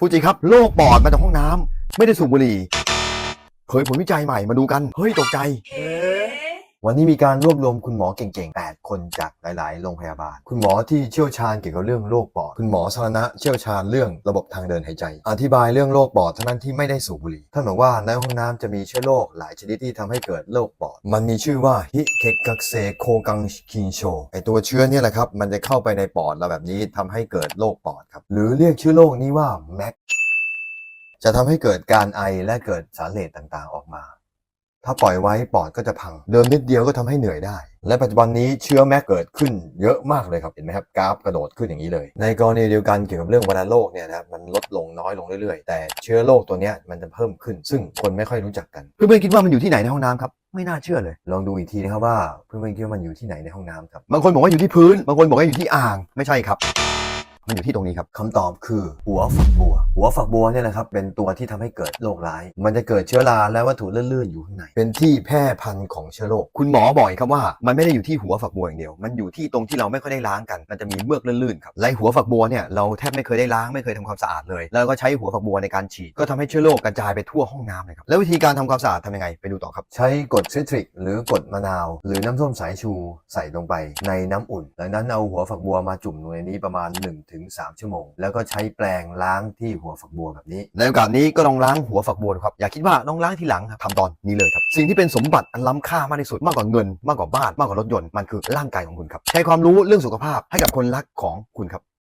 ฟูจิครับโรคปอดมาจากห้องน้ำไม่ได้สูบบุหรี่เผยผลวิจัยใหม่มาดูกัน เฮ้ย ตกใจ วันนี้มีการรวบรวมคุณหมอเก่งๆ 8 คนจากหลาย ๆ โรงพยาบาล คุณหมอที่เชี่ยวชาญเกี่ยวกับเรื่องโรคปอด คุณหมอสารณะเชี่ยวชาญเรื่องระบบทางเดินหายใจ อธิบายเรื่องโรคปอดทั้งนั้นที่ไม่ได้สูบบุหรี่ ท่านบอกว่าในห้องน้ำจะมีเชื้อโรคหลายชนิดที่ทำให้เกิดโรคปอด มันมีชื่อว่าฮิเคกักเซโคกังคินโช ไอตัวเชื้อเนี่ยแหละครับ มันจะเข้าไปในปอดเราแบบนี้ทำให้เกิดโรคปอดครับ หรือเรียกชื่อโรคนี้ว่าแม็กจะทำให้เกิดการไอและเกิดสารเลดต่างๆ ออกมา ถ้าปล่อยไว้ปอดก็จะพัง เดินนิดเดียวก็ทำให้เหนื่อยได้ และปัจจุบันนี้เชื้อแม็กเกิดขึ้นเยอะมากเลยครับเห็นไหมครับกราฟกระโดดขึ้นอย่างนี้เลย ในกรณีเดียวกันเกี่ยวกับเรื่องวัณโรคเนี่ยนะครับมันลดลงน้อยลงเรื่อยๆ แต่เชื้อโรคตัวนี้มันจะเพิ่มขึ้น ซึ่งคนไม่ค่อยรู้จักกัน เพื่อนๆคิดว่ามันอยู่ที่ไหนในห้องน้ำครับไม่น่าเชื่อเลย ลองดูอีกทีนะครับว่าเพื่อนๆคิดว่ามันอยู่ที่ไหนในห้องน้ำครับบางคนบอกว่าอยู่ที่พื้น บางคนบอกว่าอยู่ที่อ่างไม่ใช่ครับ มันอยู่ที่ตรงนี้ครับคำตอบคือหัวฝักบัว หัวฝักบัวเนี่ยนะครับเป็นตัวที่ทำให้เกิดโรคร้าย มันจะเกิดเชื้อราและวัตถุลื่นๆอยู่ข้างในเป็นที่แพร่พันธุ์ของเชื้อโรคคุณหมอบอกอีกครับว่ามันไม่ได้อยู่ที่หัวฝักบัวอย่างเดียว มันอยู่ที่ตรงที่เราไม่ค่อยได้ล้างกัน มันจะมีเมือกลื่นๆครับและหัวฝักบัวเนี่ยเราแทบไม่เคยได้ล้างไม่เคยทำความสะอาดเลย แล้วก็ใช้หัวฝักบัวในการฉีดก็ทำให้เชื้อโรคกระจายไปทั่วห้องน้ำเลยครับแล้ววิธีการทำความสะอาดทำยังไงไปดูต่อครับ ใช้กดซิตริก หรือกดมะนาว หรือน้ำส้มสายชูใส่ลงไปในน้ำอุ่นจากนั้นเอาหัวฝักบัวมาจุ่มลงในนี้ประมาณ1-3ชั่วโมง แล้วก็ใช้แปรงล้างที่หัวฝักบัวแบบนี้ ในโอกาสนี้ก็ลองล้างหัวฝักบัวครับ อย่าคิดว่าต้องล้างทีหลังครับทำตอนนี้เลยครับ สิ่งที่เป็นสมบัติอันล้ำค่ามากที่สุดมากกว่าเงิน มากกว่าบ้านมากกว่ารถยนต์มันคือร่างกายของคุณครับใช้ความรู้เรื่องสุขภาพให้กับคนรักของคุณครับ